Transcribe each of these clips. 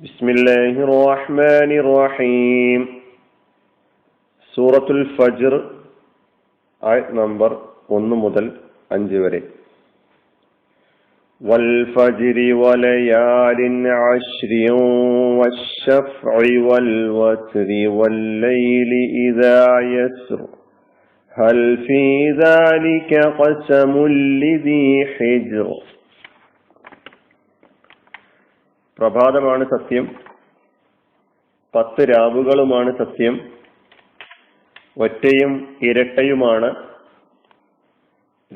بسم الله الرحمن الرحيم സൂറത്തുൽ ഫജ്ർ ആയത് നമ്പർ ഒന്ന് മുതൽ അഞ്ച് വരെ والفجر وليال عشر والشفع والوتر والليل إذا يسر هل في ذلك قسم لذي حجر പ്രഭാതമാണ് സത്യം. പത്ത് രാവുകളുമാണ് സത്യം. ഒറ്റയും ഇരട്ടയുമാണ്.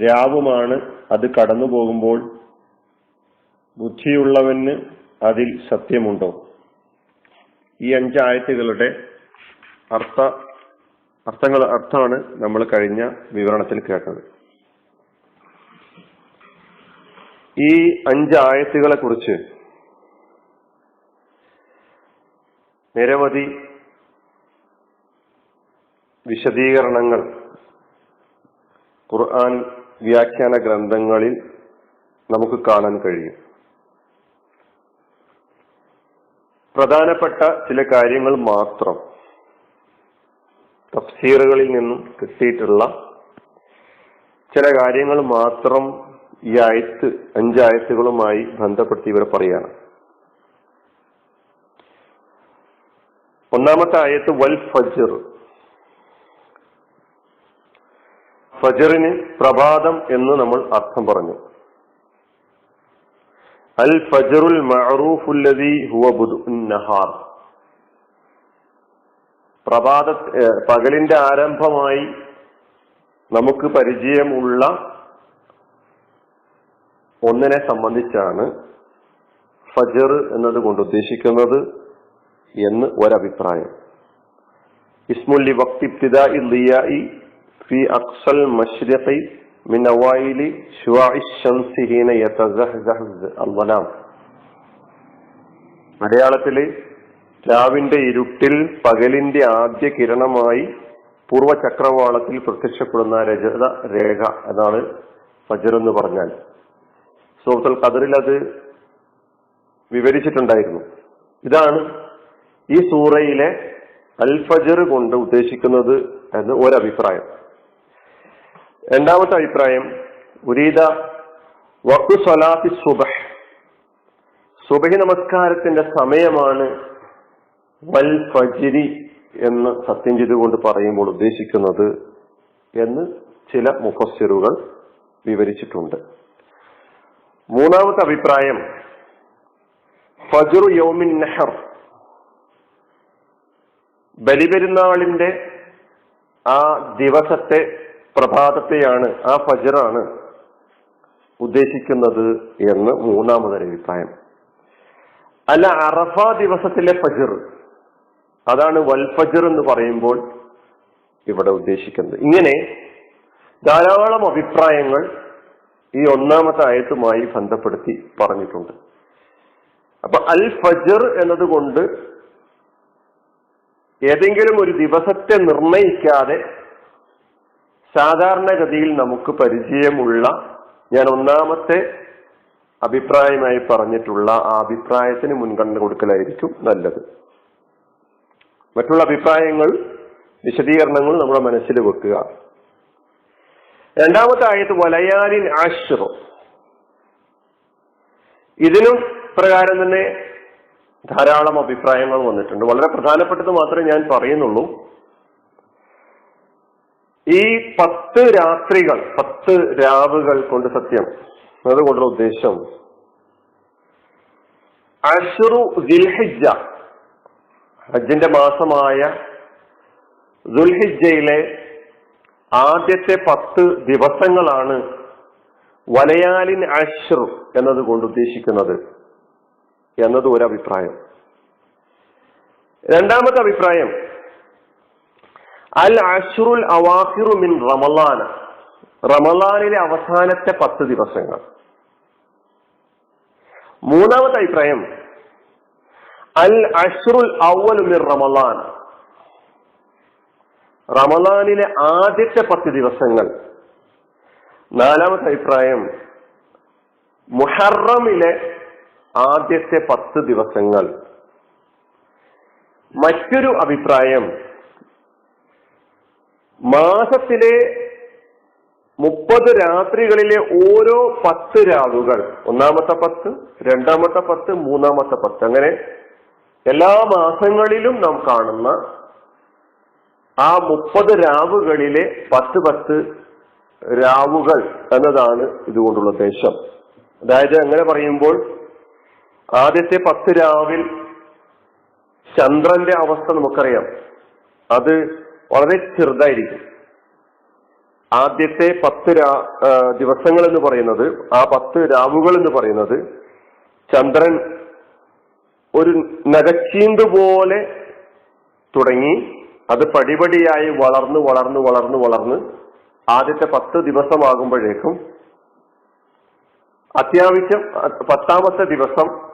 രാവുമാണ് അത് കടന്നു പോകുമ്പോൾ ബുദ്ധിയുള്ളവന് അതിൽ സത്യമുണ്ടോ? ഈ അഞ്ചായത്തുകളുടെ അർത്ഥ അർത്ഥങ്ങൾ അർത്ഥമാണ് നമ്മൾ കഴിഞ്ഞ വിവരണത്തിൽ കേട്ടത്. ഈ അഞ്ചായത്തുകളെ കുറിച്ച് നിരവധി വിശദീകരണങ്ങൾ ഖുർആൻ വ്യാഖ്യാന ഗ്രന്ഥങ്ങളിൽ നമുക്ക് കാണാൻ കഴിയും. പ്രധാനപ്പെട്ട ചില കാര്യങ്ങൾ മാത്രം തഫ്സീറുകളിൽ നിന്നും കിട്ടിയിട്ടുള്ള ചില കാര്യങ്ങൾ മാത്രം ഈ ആയത്ത് അഞ്ചായത്തുകളുമായി ബന്ധപ്പെടുത്തി ഇവർ പറയാണ് ഒന്നാമത്തെ ആയത്ത് വൽ ഫജർ. ഫജറിന് പ്രഭാതം എന്ന് നമ്മൾ അർത്ഥം പറഞ്ഞു. അൽ ഫജറുൽ മഅറൂഫുല്ലദി ഹുവ നഹാർ. പ്രഭാത പകലിന്റെ ആരംഭമായി നമുക്ക് പരിചയമുള്ള ഒന്നിനെ സംബന്ധിച്ചാണ് ഫജർ എന്നതുകൊണ്ട് ഉദ്ദേശിക്കുന്നത്. എന്ന് ഒരഭിപ്രായം. ഇസ്മുല്ലി വക്തിബ്തിദായി ഫി അക്സൽ രാവിന്റെ ഇരുട്ടിൽ പകലിന്റെ ആദ്യ കിരണമായി പൂർവ ചക്രവാളത്തിൽ പ്രത്യക്ഷപ്പെടുന്ന രജത രേഖ അതാണ് ഫജർ എന്ന് പറഞ്ഞാൽ. സുഹൃത്തുൽ ഖദറിൽ അത് വിവരിച്ചിട്ടുണ്ടായിരുന്നു. ഇതാണ് ഈ സൂറയിലെ അൽഫജർ കൊണ്ട് ഉദ്ദേശിക്കുന്നത് എന്ന് ഒരഭിപ്രായം. രണ്ടാമത്തെ അഭിപ്രായം ഉരീദ വക്കു സ്വലാത്തി സുബഹ്. സുബഹി നമസ്കാരത്തിന്റെ സമയമാണ് വൽ ഫജിരി എന്ന് സത്യം ചെയ്തുകൊണ്ട് പറയുമ്പോൾ ഉദ്ദേശിക്കുന്നത് എന്ന് ചില മുഫസ്സിറുകൾ വിവരിച്ചിട്ടുണ്ട്. മൂന്നാമത്തെ അഭിപ്രായം ഫജുർ യോമിൻ നെഹർ. ബലിപെരുന്നാളിന്റെ ആ ദിവസത്തെ പ്രഭാതത്തെയാണ് ആ ഫജറാണ് ഉദ്ദേശിക്കുന്നത് എന്ന് മൂന്നാമതൊരു അഭിപ്രായം. അല്ല അറഫ ദിവസത്തിലെ ഫജർ അതാണ് വൽഫജർ എന്ന് പറയുമ്പോൾ ഇവിടെ ഉദ്ദേശിക്കുന്നത്. ഇങ്ങനെ ധാരാളം അഭിപ്രായങ്ങൾ ഈ ഒന്നാമത്തെ ആയത്തുമായി ബന്ധപ്പെടുത്തി പറഞ്ഞിട്ടുണ്ട്. അപ്പൊ അൽ ഫജർ എന്നതുകൊണ്ട് ഏതെങ്കിലും ഒരു ദിവസത്തെ നിർണയിക്കാതെ സാധാരണഗതിയിൽ നമുക്ക് പരിചയമുള്ള ഞാൻ ഒന്നാമത്തെ അഭിപ്രായമായി പറഞ്ഞിട്ടുള്ള ആ അഭിപ്രായത്തിന് മുൻഗണന കൊടുക്കലായിരിക്കും നല്ലത്. മറ്റുള്ള അഭിപ്രായങ്ങൾ വിശദീകരണങ്ങൾ നമ്മുടെ മനസ്സിൽ വെക്കുക. രണ്ടാമത്തെ ആയത് വലയാലിൻ ആശ്രം. ഇതിനും പ്രകാരം തന്നെ ധാരാളം അഭിപ്രായങ്ങൾ വന്നിട്ടുണ്ട്. വളരെ പ്രധാനപ്പെട്ടത് മാത്രമേ ഞാൻ പറയുന്നുള്ളൂ. ഈ പത്ത് രാത്രികൾ പത്ത് രാവുകൾ കൊണ്ട് സത്യം അതുകൊണ്ടുള്ള ഉദ്ദേശം. അഷുറു ദിൽഹിജ ഹജ്ജിന്റെ മാസമായ ദുൽഹിജയിലെ ആദ്യത്തെ പത്ത് ദിവസങ്ങളാണ് വലയാലിൻ അഷ്റു എന്നതുകൊണ്ട് ഉദ്ദേശിക്കുന്നത്. എന്നത് ഒരു അഭിപ്രായം രണ്ടാമത്തെ അഭിപ്രായം അൽ അഷുറുൽ അവാഹിറു മിൻ റമലാന റമലാനിലെ അവസാനത്തെ പത്ത് ദിവസങ്ങൾ. മൂന്നാമത്തെ അഭിപ്രായം അൽ അഷുറുൽ അവലു മിൻ റമലാൻ റമലാനിലെ ആദ്യത്തെ പത്ത് ദിവസങ്ങൾ. നാലാമത്തെ അഭിപ്രായം മുഹറമിലെ ആദ്യത്തെ പത്ത് ദിവസങ്ങൾ. മറ്റൊരു അഭിപ്രായം മാസത്തിലെ മുപ്പത് രാത്രികളിലെ ഓരോ പത്ത് രാവുകൾ ഒന്നാമത്തെ പത്ത് രണ്ടാമത്തെ പത്ത് മൂന്നാമത്തെ പത്ത് അങ്ങനെ എല്ലാ മാസങ്ങളിലും നാം കാണുന്ന ആ മുപ്പത് രാവുകളിലെ പത്ത് പത്ത് രാവുകൾ എന്നതാണ് ഇതുകൊണ്ടുള്ള ഉദ്ദേശം. അതായത് അങ്ങനെ പറയുമ്പോൾ ആദ്യത്തെ പത്ത് രാവിൽ ചന്ദ്രന്റെ അവസ്ഥ നമുക്കറിയാം. അത് വളരെ ചെറുതായിരിക്കും. ആദ്യത്തെ പത്ത് രാ ദിവസങ്ങൾ എന്ന് പറയുന്നത് ആ പത്ത് രാവുകൾ എന്ന് പറയുന്നത് ചന്ദ്രൻ ഒരു നരച്ചീന്ത് പോലെ തുടങ്ങി അത് പടിപടിയായി വളർന്ന് വളർന്ന് വളർന്ന് വളർന്ന് ആദ്യത്തെ പത്ത് ദിവസമാകുമ്പോഴേക്കും അത്യാവശ്യം പത്താമത്തെ ദിവസം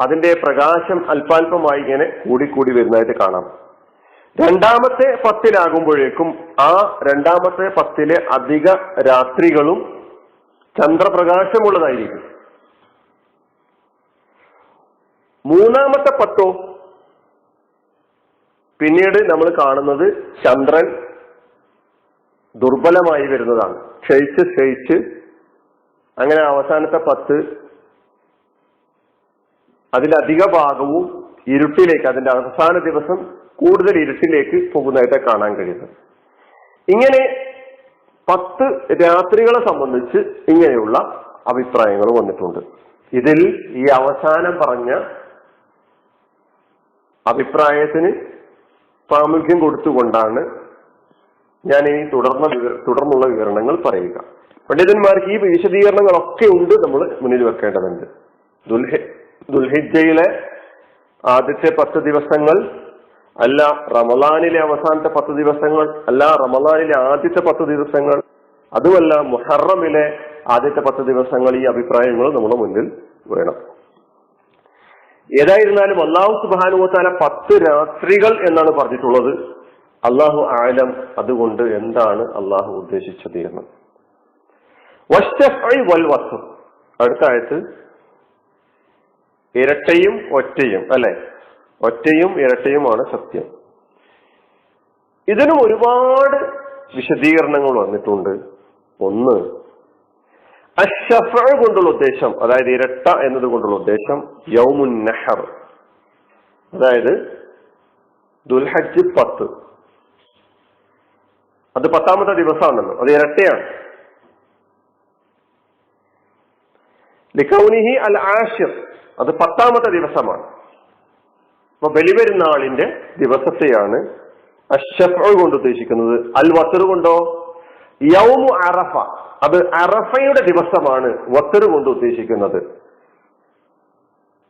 അതിന്റെ പ്രകാശം അല്പാൽപമായി ഇങ്ങനെ കൂടിക്കൂടി വരുന്നതായിട്ട് കാണാം. രണ്ടാമത്തെ പത്തിലാകുമ്പോഴേക്കും ആ രണ്ടാമത്തെ പത്തിലെ അധിക രാത്രികളും ചന്ദ്രപ്രകാശമുള്ളതായിരിക്കും. മൂന്നാമത്തെ പത്തോ? പിന്നീട് നമ്മൾ കാണുന്നത് ചന്ദ്രൻ ദുർബലമായി വരുന്നതാണ്. ക്ഷയിച്ച് ക്ഷയിച്ച്. അങ്ങനെ അവസാനത്തെ പത്ത് അതിലധിക ഭാഗവും ഇരുട്ടിലേക്ക് അതിന്റെ അവസാന ദിവസം കൂടുതൽ ഇരുട്ടിലേക്ക് പോകുന്നതായിട്ട് കാണാൻ കഴിയുന്നത് ഇങ്ങനെ പത്ത് രാത്രികളെ സംബന്ധിച്ച് ഇങ്ങനെയുള്ള അഭിപ്രായങ്ങൾ വന്നിട്ടുണ്ട്. ഇതിൽ ഈ അവസാനം പറഞ്ഞ അഭിപ്രായത്തിന് പ്രാമുഖ്യം കൊടുത്തുകൊണ്ടാണ് ഞാൻ ഇനി തുടർന്ന തുടർന്നുള്ള വിവരണങ്ങൾ പറയുക. പണ്ഡിതന്മാർക്ക് ഈ വിശദീകരണങ്ങളൊക്കെ ഉണ്ട് നമ്മൾ മുന്നിൽ വെക്കേണ്ടതുണ്ട്. ദുൽഹ ദുൽഹിജയിലെ ആദ്യത്തെ പത്ത് ദിവസങ്ങൾ അല്ല റമലാനിലെ അവസാനത്തെ പത്ത് ദിവസങ്ങൾ അല്ല റമലാനിലെ ആദ്യത്തെ പത്ത് ദിവസങ്ങൾ അതുമല്ല മുഹറമിലെ ആദ്യത്തെ പത്ത് ദിവസങ്ങൾ ഈ അഭിപ്രായങ്ങൾ നമ്മുടെ മുന്നിൽ വേണം. ഏതായിരുന്നാലും അള്ളാഹു സുബാനുവത്താല പത്ത് രാത്രികൾ എന്നാണ് പറഞ്ഞിട്ടുള്ളത്. അള്ളാഹു ആലം അതുകൊണ്ട് എന്താണ് അള്ളാഹു ഉദ്ദേശിച്ചത് എന്ന്. വൽ വസ്തു അടുത്ത ഇരട്ടയും ഒറ്റയും അല്ലെ? ഒറ്റയും ഇരട്ടയുമാണ് സത്യം. ഇതിനും ഒരുപാട് വിശദീകരണങ്ങൾ വന്നിട്ടുണ്ട്. ഒന്ന് അഷഫ കൊണ്ടുള്ള ഉദ്ദേശം അതായത് ഇരട്ട എന്നത് കൊണ്ടുള്ള ഉദ്ദേശം യൗമുൻ നഹർ. അതായത് ദുൽഹജ് പത്ത്. അത് പത്താമത്തെ ദിവസമാണല്ലോ. അത് ഇരട്ടയാണ്. ലിക്കൗനിഹി അൽ ആഷിർ അത് പത്താമത്തെ ദിവസമാണ്. അപ്പൊ ബലിപെരുന്നാളിന്റെ ദിവസത്തെയാണ് അഷഫ് കൊണ്ട് ഉദ്ദേശിക്കുന്നത്. അൽ വത്തറു കൊണ്ടോ? യൗമു അറഫ. അത് അറഫയുടെ ദിവസമാണ് വത്തറു കൊണ്ട് ഉദ്ദേശിക്കുന്നത്.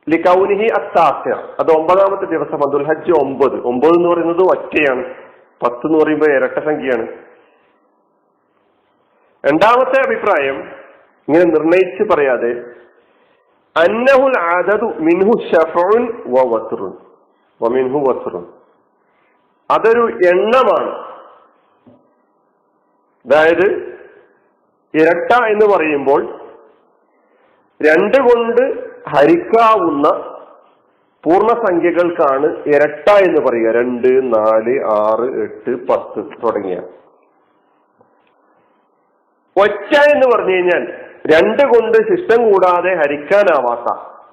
ലിഖൗനിഹി അത്താസ്യ അത് ഒമ്പതാമത്തെ ദിവസം അതുൽ ഹജ്ജ് ഒമ്പത്. ഒമ്പത് എന്ന് പറയുന്നത് ഒറ്റയാണ്. പത്ത് എന്ന് പറയുമ്പോൾ ഇരട്ട സംഖ്യയാണ്. രണ്ടാമത്തെ അഭിപ്രായം ഇങ്ങനെ നിർണയിച്ച് പറയാതെ അന്നഹുൽ ആദതു മിൻഹു ഷഫുൻ വത്റുൻ. വമിൻഹു വത്റുൻ. അതൊരു എണ്ണമാണ്. അതായത് ഇരട്ട എന്ന് പറയുമ്പോൾ രണ്ട് കൊണ്ട് ഹരിക്കാവുന്ന പൂർണസംഖ്യകൾക്കാണ് ഇരട്ട എന്ന് പറയുക. രണ്ട് നാല് ആറ് എട്ട് പത്ത് തുടങ്ങിയ. ഒറ്റ എന്ന് പറഞ്ഞു കഴിഞ്ഞാൽ രണ്ട് കൊണ്ട് ശിഷ്ടം കൂടാതെ ഹരിക്കാനാവാത്ത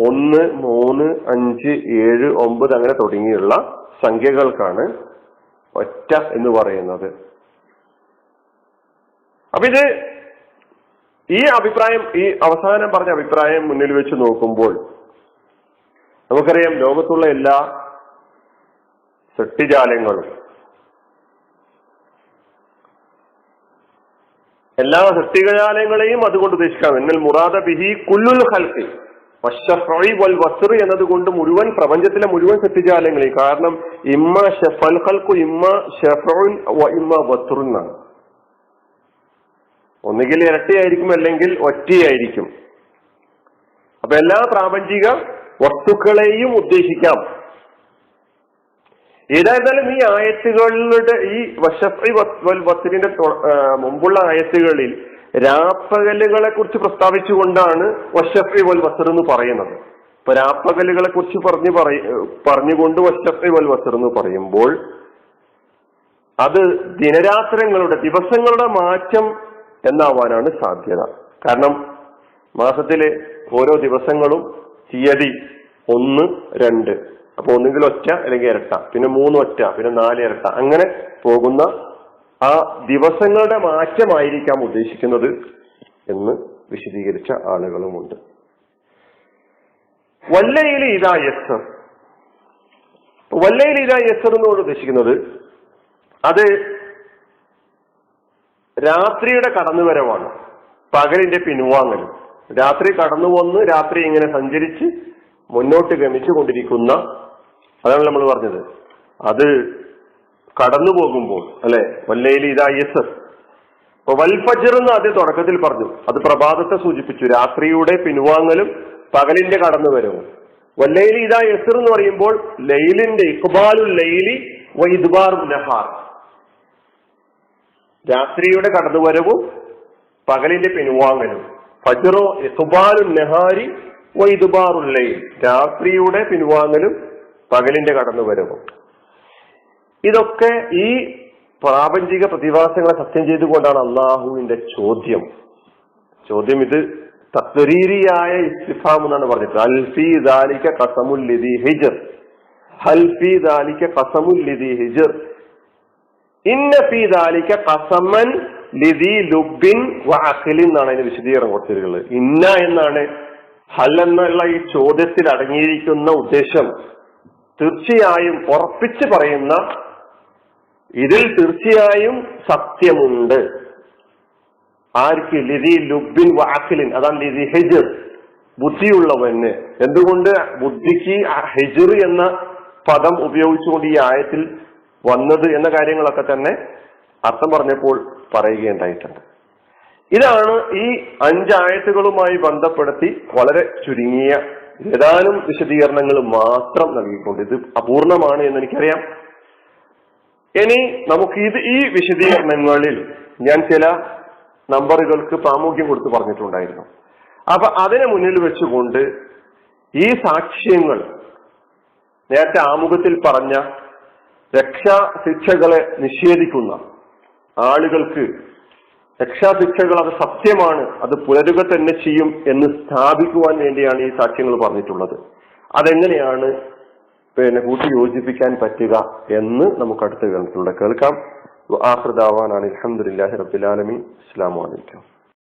ഒന്ന് മൂന്ന് അഞ്ച് ഏഴ് ഒമ്പത് അങ്ങനെ തുടങ്ങിയുള്ള സംഖ്യകൾക്കാണ് ഒറ്റ എന്ന് പറയുന്നത്. അപ്പൊ ഇത് ഈ അഭിപ്രായം ഈ അവസാനം പറഞ്ഞ അഭിപ്രായം മുന്നിൽ വെച്ച് നോക്കുമ്പോൾ നമുക്കറിയാം ലോകത്തുള്ള എല്ലാ സൃഷ്ടിജാലങ്ങളും എല്ലാ സൃഷ്ടിജാലങ്ങളെയും അതുകൊണ്ട് ഉദ്ദേശിക്കാം. എന്നൽ മുറാദ ബിഹി കുല്ലുൽ ഹൽക്കി വൽ വസ്ർ എന്നതുകൊണ്ട് മുഴുവൻ പ്രപഞ്ചത്തിലെ മുഴുവൻ സൃഷ്ടിജാലങ്ങളെയും. കാരണം ഇമ്മ ഷഫൽ ഹൽക്കു ഇമ്മ ഷഫുൻ ഇമ്മ വസ്റുൻ എന്നാണ്. ഒന്നുകിൽ ഇരട്ടിയായിരിക്കും അല്ലെങ്കിൽ ഒറ്റയായിരിക്കും. അപ്പൊ എല്ലാ പ്രാപഞ്ചിക വസ്തുക്കളെയും ഉദ്ദേശിക്കാം. ഏതായിരുന്നാലും ഈ ആയത്തുകളുടെ ഈ വശഫി വസ്തുവിന്റെ മുമ്പുള്ള ആയത്തുകളിൽ രാപ്പകലുകളെ കുറിച്ച് പ്രസ്താവിച്ചുകൊണ്ടാണ് വശഫി വൽ എന്ന് പറയുന്നത്. ഇപ്പൊ രാപ്പകലുകളെ കുറിച്ച് പറഞ്ഞു പറഞ്ഞുകൊണ്ട് വശഫി വൽ വസർ എന്ന് പറയുമ്പോൾ അത് ദിനരാത്രങ്ങളുടെ ദിവസങ്ങളുടെ മാറ്റം എന്നാവാനാണ് സാധ്യത. കാരണം മാസത്തിലെ ഓരോ ദിവസങ്ങളും തീയതി ഒന്ന് രണ്ട്. അപ്പൊ ഒന്നുകിൽ ഒറ്റ അല്ലെങ്കിൽ ഇരട്ട. പിന്നെ മൂന്ന് ഒറ്റ പിന്നെ നാല് ഇരട്ട. അങ്ങനെ പോകുന്ന ആ ദിവസങ്ങളുടെ മാറ്റമായിരിക്കാം ഉദ്ദേശിക്കുന്നത് എന്ന് വിശദീകരിച്ച ആളുകളുമുണ്ട്. വല്ലയിൽ ഇതാ യസർ വല്ലയിൽ ഇതാ യസർ എന്നോട് ഉദ്ദേശിക്കുന്നത് അത് രാത്രിയുടെ കടന്നുവരവാണ്. പകലിന്റെ പിൻവാങ്ങലും രാത്രി കടന്നു വന്ന് രാത്രി ഇങ്ങനെ സഞ്ചരിച്ച് മുന്നോട്ട് ഗമിച്ചു കൊണ്ടിരിക്കുന്ന അതാണ് നമ്മൾ പറഞ്ഞത്. അത് കടന്നു പോകുമ്പോൾ അല്ലെ? വല്ലയിൽ ഇതാ എസ് അപ്പൊ വൽഫജർ എന്ന് ആദ്യം തുടക്കത്തിൽ പറഞ്ഞു. അത് പ്രഭാതത്തെ സൂചിപ്പിച്ചു. രാത്രിയുടെ പിൻവാങ്ങലും പകലിന്റെ കടന്നു വരവും വല്ലയിൽ ഇതാ യസർ എന്ന് പറയുമ്പോൾ ലൈലിന്റെ ഇക്ബാലു ലൈലി വ നഹാർ. രാത്രിയുടെ കടന്നുവരവും പകലിന്റെ പിൻവാങ്ങലും. ഫജറോ ഇക്ബാലു നഹാരി വ ഇദ്ബാറുൽ ലൈൽ. രാത്രിയുടെ പിൻവാങ്ങലും പകലിന്റെ കടന്നുവരവും ഇതൊക്കെ ഈ പ്രാപഞ്ചിക പ്രതിഭാസങ്ങളെ സത്യം ചെയ്തുകൊണ്ടാണ് അള്ളാഹുവിന്റെ ചോദ്യം. ചോദ്യം ഇത് തത്വരീരിയായ ഇസ്തിഫാം എന്നാണ് പറഞ്ഞത് അൽഫി ദാലിക ലിദി ഹിജർ. ഹൽഫി ദാലിക ലിദി ഹിജർ. ഇന്ന ഫി ദാലിക കസമൻ ലിദി ലുബിൻ വ അഖിലിൻ എന്നാണ് അതിന് വിശദീകരണം കൊടുത്തിട്ടുള്ളത് ഇന്ന എന്നാണ്. ഹൽ എന്നുള്ള ഈ ചോദ്യത്തിൽ അടങ്ങിയിരിക്കുന്ന ഉദ്ദേശം. തീർച്ചയായും ഉറപ്പിച്ച് പറയുന്ന ഇതിൽ തീർച്ചയായും സത്യമുണ്ട്. ആർക്ക്? ലിതി ലുബിൻ വാക്കിലിൻ അതാണ് ലിതി ഹെജർ. ബുദ്ധിയുള്ളവന്. എന്തുകൊണ്ട്? ബുദ്ധിക്ക് ഹെജർ എന്ന പദം ഉപയോഗിച്ചുകൊണ്ട് ഈ ആയത്തിൽ വന്നത് എന്ന കാര്യങ്ങളൊക്കെ തന്നെ അർത്ഥം പറഞ്ഞപ്പോൾ പറയുകയുണ്ടായിട്ടുണ്ട്. ഇതാണ് ഈ അഞ്ചായത്തുകളുമായി ബന്ധപ്പെടുത്തി വളരെ ചുരുങ്ങിയ ഏതാനും വിശദീകരണങ്ങൾ മാത്രം നൽകിക്കൊണ്ട് ഇത് അപൂർണമാണ് എന്ന് എനിക്കറിയാം ഇനി നമുക്ക് ഇത് ഈ വിശദീകരണങ്ങളിൽ ഞാൻ ചില നമ്പറുകൾക്ക് പ്രാമുഖ്യം കൊടുത്ത് പറഞ്ഞിട്ടുണ്ടായിരുന്നു. അപ്പൊ അതിനു മുന്നിൽ വെച്ചുകൊണ്ട് ഈ സാക്ഷ്യങ്ങൾ നേരത്തെ ആമുഖത്തിൽ പറഞ്ഞ രക്ഷാ ശിക്ഷകളെ നിഷേധിക്കുന്ന ആളുകൾക്ക് രക്ഷാശിക്ഷകൾ അത് സത്യമാണ് അത് പുലരുക തന്നെ ചെയ്യും എന്ന് സ്ഥാപിക്കുവാൻ വേണ്ടിയാണ് ഈ സാക്ഷ്യങ്ങൾ പറഞ്ഞിട്ടുള്ളത്. അതെങ്ങനെയാണ് പിന്നെ കൂട്ടി യോജിപ്പിക്കാൻ പറ്റുക എന്ന് നമുക്ക് അടുത്ത കേൾക്കാം. കേൾക്കാം ആഹൃദാവാനാണ് അലഹമുല്ലാഹി റബ്ബുലാലമി അസ്സാം വലൈക്കും